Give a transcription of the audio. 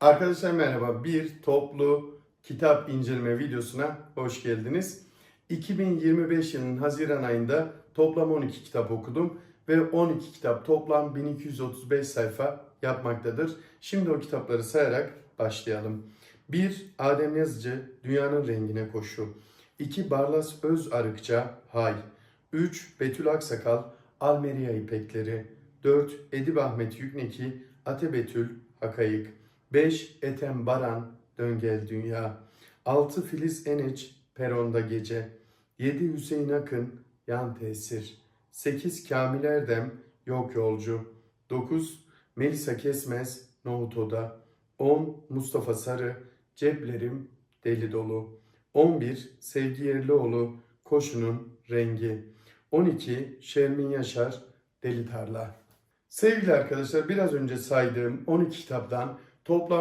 Arkadaşlar merhaba. Bir toplu kitap inceleme videosuna hoş geldiniz. 2025 yılının Haziran ayında toplam 12 kitap okudum ve 12 kitap toplam 1235 sayfa yapmaktadır. Şimdi o kitapları sayarak başlayalım. 1. Adem Yazıcı Dünyanın Rengine Koşu 2. Barlas Öz Arıkça Hay 3. Betül Aksakal Almeria İpekleri 4. Edip Ahmet Yükneki Ate Betül Hakayık 5. Ethem Baran Döngel Dünya 6. Filiz Eneç Peronda Gece 7. Hüseyin Akın Yan Tesir 8. Kamil Erdem Yok Yolcu 9. Melisa Kesmez Nohut Oda 10. Mustafa Sarı Ceplerim Deli Dolu 11. Sevgi Yerlioğlu Koşunun Rengi 12. Şermin Yaşar Deli Tarla Sevgili arkadaşlar biraz önce saydığım 12 kitaptan toplam